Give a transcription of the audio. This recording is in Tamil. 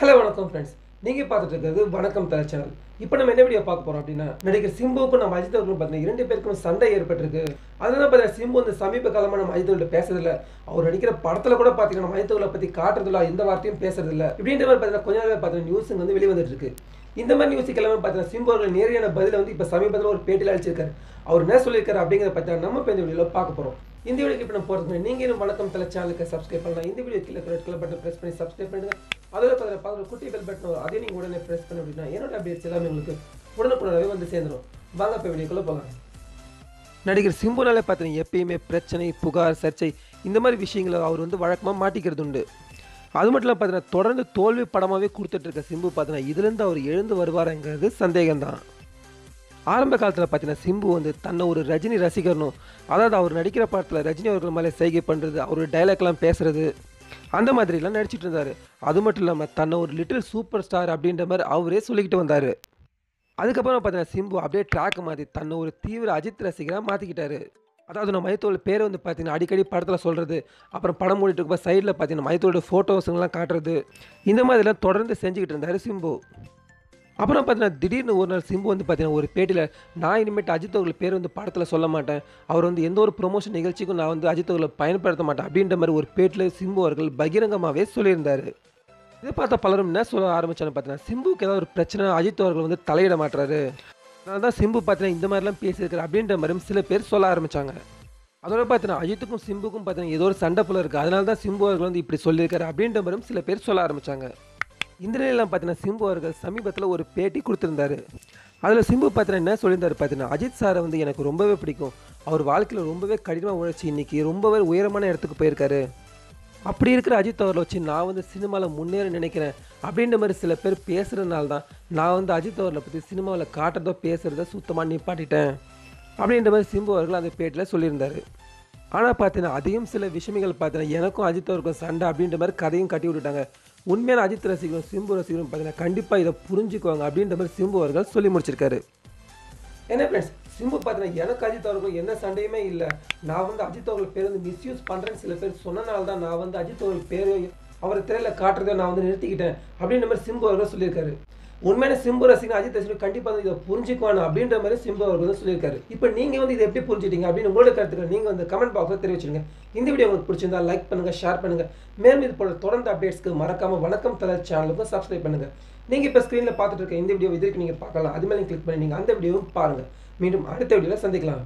ஹலோ வணக்கம் ஃப்ரெண்ட்ஸ் நீங்கள் பார்த்துட்டு இருக்கிறது வணக்கம் தலை சேனல். இப்போ நம்ம என்ன வீடியோ பார்க்க போகிறோம் அப்படின்னா நடிகர் சிம்புவுக்கும் நம்ம அஜித் அவர்களும் பார்த்தீங்கன்னா இரண்டு பேருக்கும் சண்டை ஏற்பட்டிருக்கு. அதனால பார்த்தீங்கன்னா சிம்பு வந்து சமீப காலமாக நம்ம அஜித் அவர்கள்ட்ட பேசுறதில்ல. அவர் நடிக்கிற படத்தில் கூட பார்த்தீங்கன்னா நம்ம அஜித் அவர்களை பற்றி காட்டுறதில்ல எந்த வார்த்தையும் பேசுறதில்ல. இப்படின்ற மாதிரி பார்த்தீங்கன்னா கொஞ்ச நேரம் பார்த்தீங்கன்னா நியூஸ் வந்து வெளிவந்துட்டு இருக்கு. இந்த மாதிரி நியூஸ் எல்லாமே பார்த்தீங்கன்னா சிம்பு அவர்கள் நேரடியான பதில வந்து இப்போ சமீபத்தில் ஒரு பேட்டியில் அழிச்சிருக்காரு அவர் என்ன சொல்லியிருக்காரு அப்படிங்கிறத பார்த்தா நம்ம இப்போ இந்த வீடியோவில் பார்க்க போகிறோம் இந்த வீடியோக்கு இப்போ நம்ம போகிறது நீங்கள் வணக்கம் தலை சேனலுக்கு சப்ஸ்கிரைப் பண்ணலாம். இந்த வீடியோ கீழே ரெட் கலர் பட்டன் ப்ரெஸ் பண்ணி சப்ஸ்கிரைப் பண்ணுங்கள் அதோட பதில் பக்கத்தில் குட்டி பெல் பட்டன் வரும். அதையும் நீங்கள் உடனே ப்ரெஸ் பண்ண அப்படின்னா என்னோட அப்டேட்ஸ் எல்லாமே உங்களுக்கு உடனுக்குடனே வந்து சேர்ந்துடும் வாங்க இப்போ வீடியோக்குள்ளே போகலாம். நடிகர் சிம்புனாலே பார்த்தீங்கன்னா எப்பயுமே பிரச்சனை புகார் சர்ச்சை இந்த மாதிரி விஷயங்களை அவர் வந்து வழக்கமாக மாட்டிக்கிறது உண்டு. அது மட்டும் இல்லாமல் பார்த்தீங்கன்னா தொடர்ந்து தோல்வி படமாகவே கொடுத்துட்ருக்க சிம்பு பார்த்தீங்கன்னா இதுலேருந்து அவர் எழுந்து வருவாருங்கிறது சந்தேகம்தான். ஆரம்ப காலத்தில் பார்த்தீங்கன்னா சிம்பு வந்து தன்னை ஒரு ரஜினி ரசிகர்னும் அதாவது அவர் நடிக்கிற படத்தில் ரஜினி அவர்கள் மேலே செய்கை பண்ணுறது அவர் டைலாக்லாம் பேசுறது அந்த மாதிரிலாம் நடிச்சிட்டு இருந்தார். அது மட்டும் இல்லாமல் தன்னை ஒரு லிட்டில் சூப்பர் ஸ்டார் அப்படின்ற மாதிரி அவரே சொல்லிக்கிட்டு வந்தார். அதுக்கப்புறம் பார்த்தீங்கன்னா சிம்பு அப்படியே ட்ராக் மாற்றி தன்னை ஒரு தீவிர அஜித் ரசிகராக மாற்றிக்கிட்டாரு அதாவது நம்ம மைத்தோட பேரை வந்து பார்த்தீங்கன்னா அடிக்கடி படத்தில் சொல்கிறது அப்புறம் படம் மூடிட்டு இருக்கப்போ சைடில் பார்த்தீங்கன்னா மைத்தோட ஃபோட்டோஸுங்கெல்லாம் காட்டுறது இந்த மாதிரிலாம் தொடர்ந்து செஞ்சுக்கிட்டு இருந்தார் சிம்பு. அப்புறம் பார்த்தீங்கன்னா திடீர்னு ஒரு நாள் சிம்பு வந்து பார்த்தீங்கன்னா ஒரு பேட்டியில் நான் இனிமேட்டு அஜித் அவர்கள் பேர் வந்து படத்தில் சொல்ல மாட்டேன். அவர் வந்து எந்த ஒரு ப்ரொமோஷன் நிகழ்ச்சிக்கும் நான் வந்து அஜித் அவர்களை பயன்படுத்த மாட்டேன். அப்படின்ற மாதிரி ஒரு பேட்டில் சிம்பு அவர்கள் பகிரங்கமாகவே சொல்லியிருந்தார். இதை பார்த்த பலரும் என்ன சொல்ல ஆரம்பிச்சான்னு பார்த்தீங்கன்னா சிம்புக்கு ஏதாவது ஒரு பிரச்சனை அஜித் அவர்கள் வந்து தலையிட மாட்டுறாரு அதனால தான் சிம்பு பார்த்தீங்கன்னா இந்த மாதிரிலாம் பேசியிருக்காரு அப்படின்ற மாதிரியும் சில பேர் சொல்ல ஆரம்பித்தாங்க அதோட பார்த்தீங்கன்னா அஜித்துக்கும் சிம்புக்கும் பார்த்தீங்கன்னா ஏதோ ஒரு சண்டை போல இருக்குது அதனால தான் சிம்பு அவர்கள் வந்து இப்படி சொல்லியிருக்காரு அப்படின்ற மாதிரியும் சில பேர் சொல்ல ஆரம்பிச்சாங்க. இந்த நிலையெல்லாம் பார்த்தீங்கன்னா சிம்பு அவர்கள் சமீபத்தில் ஒரு பேட்டி கொடுத்துருந்தாரு. அதில் சிம்பு பார்த்தீங்கன்னா என்ன சொல்லியிருந்தாரு பார்த்தீங்கன்னா அஜித் சாரை வந்து எனக்கு ரொம்பவே பிடிக்கும். அவர் வாழ்க்கையில் ரொம்பவே கடினமாக உழைச்சி இன்னைக்கு ரொம்பவே உயரமான இடத்துக்கு போயிருக்காரு. அப்படி இருக்கிற அஜித் அவர்களை வச்சு நான் வந்து சினிமாவில் முன்னேற நினைக்கிறேன். அப்படின்ற மாதிரி சில பேர் பேசுகிறதுனால தான் நான் வந்து அஜித் அவர்களை பற்றி சினிமாவில் காட்டுறதோ பேசுகிறத சுத்தமாக நிப்பாட்டிட்டேன். அப்படின்ற மாதிரி சிம்பு அவர்கள் அந்த பேட்டில் சொல்லியிருந்தார். ஆனால் பார்த்தீங்கன்னா அதையும் சில விஷயங்கள் பார்த்தீங்கன்னா எனக்கும் அஜித் அவருக்கும் சண்டை அப்படின்ற மாதிரி கதையும் கட்டி விட்டுட்டாங்க. உண்மையான அஜித் ரசிகரும் சிம்பு ரசிகரும் பார்த்தீங்கன்னா கண்டிப்பாக இதை புரிஞ்சுக்குவாங்க அப்படின்ற மாதிரி சிம்பு அவர்கள் சொல்லி முடிச்சிருக்காரு. என்ன ஃப்ரெண்ட்ஸ் சிம்பு பார்த்தீங்கன்னா எனக்கு அஜித் அவர்களுக்கும் எந்த சண்டையுமே இல்லை. நான் வந்து அஜித் அவர்கள் பேர் வந்து மிஸ்யூஸ் பண்ணுறேன்னு சில பேர் சொன்னனால தான் நான் வந்து அஜித் அவர்கள் பேர் அவரை திரையில் காட்டுறதை நான் வந்து நிறுத்திக்கிட்டேன் அப்படின்ற மாதிரி சிம்பு அவர்கள் சொல்லியிருக்காரு. உண்மையான சிம்பு ரசிகன் அஜித் ரசிகன் கண்டிப்பாக வந்து இதை புரிஞ்சுக்குவானு அப்படின்ற மாதிரி சிம்பு அவர்கள் வந்து சொல்லியிருக்காரு. இப்போ நீங்கள் வந்து இதை எப்படி புரிஞ்சுட்டீங்க அப்படின்னு உங்களோட கருத்துக்கள் நீங்கள் வந்து கமெண்ட் பாக்ஸில் தெரிவிச்சிருங்க. இந்த வீடியோ உங்களுக்கு பிடிச்சிருந்தா லைக் பண்ணுங்கள் ஷேர் பண்ணுங்கள் மேலும் இது போல தொடர்ந்து அப்டேட்ஸ்க்கு மறக்காம வணக்கம் தலை சேனலுக்கும் சப்ஸ்கிரைப் பண்ணுங்கள் நீங்கள் இப்போ ஸ்க்ரீனில் பார்த்துட்டு இருக்க இந்த வீடியோ இதற்கு நீங்கள் பார்க்கலாம் அது மேலே கிளிக் பண்ணி நீங்கள் அந்த வீடியோவும் பாருங்கள் மீண்டும் அடுத்த வீடியோவில் சந்திக்கலாம்.